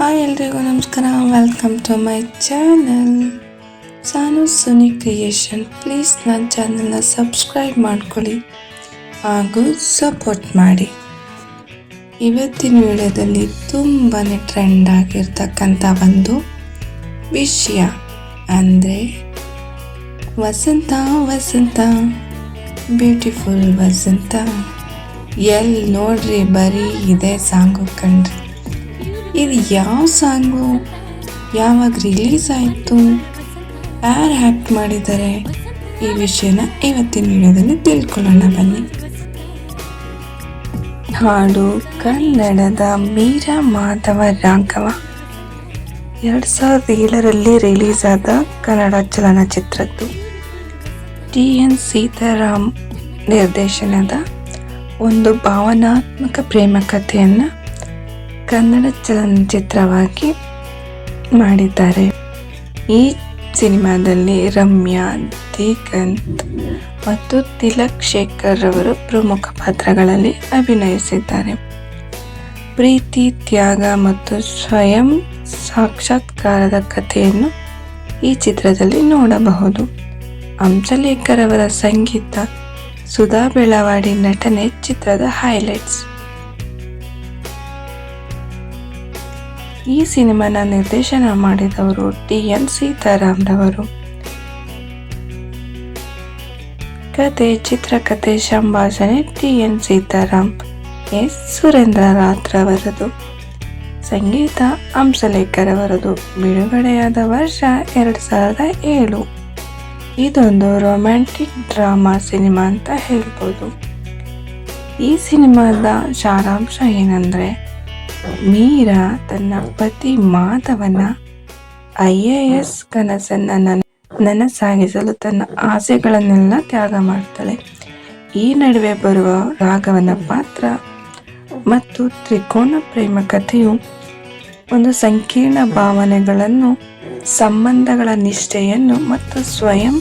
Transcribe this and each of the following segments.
Hi ಎಲ್ರಿಗೂ ನಮಸ್ಕಾರ. Welcome to my channel Sanu Suni creation please ನನ್ನ ಚಾನಲ್ನ ಸಬ್ಸ್ಕ್ರೈಬ್ ಮಾಡ್ಕೊಳ್ಳಿ ಹಾಗೂ ಸಪೋರ್ಟ್ ಮಾಡಿ. ಇವತ್ತಿನ ವಿಡಿಯೋದಲ್ಲಿ ತುಂಬಾ ಟ್ರೆಂಡ್ ಆಗಿರ್ತಕ್ಕಂಥ ಒಂದು ವಿಷಯ. ಅಂದರೆ ವಸಂತ ವಸಂತ ಬ್ಯೂಟಿಫುಲ್ ವಸಂತ. ಎಲ್ಲಿ ನೋಡ್ರಿ, ಬರೀ ಇದೆ ಸಾಂಗು ಕಣ್ರಿ ಇದು ಯಾವ ಸಾಂಗು? ಯಾವಾಗ ರಿಲೀಸ್ ಆಯಿತು? ಯಾರು ಆ್ಯಕ್ಟ್ ಮಾಡಿದ್ದಾರೆ? ಈ ವಿಷಯನ ಇವತ್ತಿನ ವಿಡಿಯೋದಲ್ಲಿ ತಿಳ್ಕೊಳ್ಳೋಣ, ಬನ್ನಿ. ಹಾಡು ಕನ್ನಡದ ಮೀರಾ ಮಾಧವ ರಾಘವ. ಎರಡು ಸಾವಿರದ ಏಳರಲ್ಲಿ ರಿಲೀಸ್ ಆದ ಕನ್ನಡ ಚಲನಚಿತ್ರದ್ದು. ಟಿ. ಎನ್. ಸೀತಾರಾಮ್ ನಿರ್ದೇಶನದ ಒಂದು ಭಾವನಾತ್ಮಕ ಪ್ರೇಮ ಕಥೆಯನ್ನು ಕನ್ನಡ ಚಲನಚಿತ್ರವಾಗಿ ಮಾಡಿದ್ದಾರೆ. ಈ ಸಿನಿಮಾದಲ್ಲಿ ರಮ್ಯಾ ದಿಗಂತ್ ಮತ್ತು ತಿಲಕ್ ಶೇಖರ್ ಅವರು ಪ್ರಮುಖ ಪಾತ್ರಗಳಲ್ಲಿ ಅಭಿನಯಿಸಿದ್ದಾರೆ. ಪ್ರೀತಿ, ತ್ಯಾಗ ಮತ್ತು ಸ್ವಯಂ ಸಾಕ್ಷಾತ್ಕಾರದ ಕಥೆಯನ್ನು ಈ ಚಿತ್ರದಲ್ಲಿ ನೋಡಬಹುದು. ಹಂಸಲೇಖರವರ ಸಂಗೀತ ಸುಧಾ ಬೆಳವಾಡಿ ನಟನೆ ಚಿತ್ರದ ಹೈಲೈಟ್ಸ್. ಈ ಸಿನಿಮಾನ ನಿರ್ದೇಶನ ಮಾಡಿದವರು ಟಿ ಎನ್ ಸೀತಾರಾಮ್ರವರು ಕತೆ ಚಿತ್ರಕಥೆ ಸಂಭಾಷಣೆ, T N Seetharam S. Surendra ರಾತ್ರವರದು ಸಂಗೀತ, ಹಂಸಲೇಖರ್ ಅವರದು. ಬಿಡುಗಡೆಯಾದ ವರ್ಷ ಎರಡು ಸಾವಿರದ ಏಳು. ಇದೊಂದು ರೊಮ್ಯಾಂಟಿಕ್ ಡ್ರಾಮಾ ಸಿನಿಮಾ ಅಂತ ಹೇಳ್ಬೋದು. ಈ ಸಿನಿಮಾದ ಸಾರಾಂಶ ಏನಂದ್ರೆ ಮೀರಾ ತನ್ನ ಪತಿ ಮಾಧವನ ಐ ಎ ಎಸ್ ಕನಸನ್ನ ನನ, ನನಸಾಗಿಸಲು ತನ್ನ ಆಸೆಗಳನ್ನೆಲ್ಲ ತ್ಯಾಗ ಮಾಡ್ತಾಳೆ. ಈ ನಡುವೆ ಬರುವ ರಾಘವನ ಪಾತ್ರ ಮತ್ತು ತ್ರಿಕೋನ ಪ್ರೇಮ ಕಥೆಯು ಒಂದು ಸಂಕೀರ್ಣ ಭಾವನೆಗಳನ್ನು, ಸಂಬಂಧಗಳ ನಿಷ್ಠೆಯನ್ನು ಮತ್ತು ಸ್ವಯಂ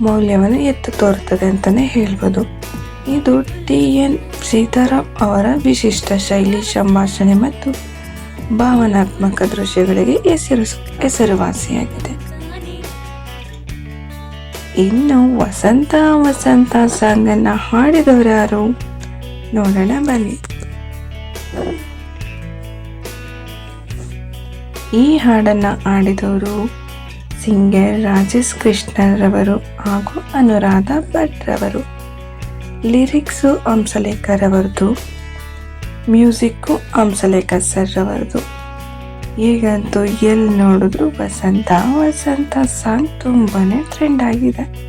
ಮೌಲ್ಯವನ್ನು ಎತ್ತು ತೋರುತ್ತದೆ ಅಂತಲೇ ಹೇಳ್ಬೋದು. ಇದು ಟಿ ಎನ್ ಸೀತಾರಾಮ್ ಅವರ ವಿಶಿಷ್ಟ ಶೈಲಿ, ಸಂಭಾಷಣೆ ಮತ್ತು ಭಾವನಾತ್ಮಕ ದೃಶ್ಯಗಳಿಗೆ ಹೆಸರು ಹೆಸರುವಾಸಿಯಾಗಿದೆ. ಇನ್ನು ವಸಂತ ವಸಂತ ಸಾಂಗನ್ನು ಹಾಡಿದವರು ಯಾರು? ನೋಡೋಣ, ಬನ್ನಿ. ಈ ಹಾಡನ್ನು ಹಾಡಿದವರು ಸಿಂಗರ್ ರಾಜೇಶ್ ಕೃಷ್ಣರವರು ಹಾಗೂ ಅನುರಾಧ ಭಟ್ ರವರು ಲಿರಿಕ್ಸು ಹಂಸಲೇಖರ್ ಅವರದು ಮ್ಯೂಸಿಕ್ಕು ಹಂಸಲೇಖರ್ ಸರ್ ಅವರದು ಈಗಂತೂ ಎಲ್ಲಿ ನೋಡಿದ್ರು ವಸಂತ ವಸಂತ ಸಾಂಗ್ ತುಂಬಾ ಟ್ರೆಂಡ್ ಆಗಿದೆ.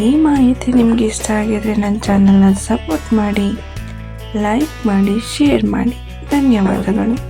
ಈ ಮಾಹಿತಿ ನಿಮ್ಗೆ ಇಷ್ಟ ಆಗಿದ್ರೆ ನನ್ನ ಚಾನಲ್ನ ಸಪೋರ್ಟ್ ಮಾಡಿ ಲೈಕ್ ಮಾಡಿ ಶೇರ್ ಮಾಡಿ. ಧನ್ಯವಾದಗಳು.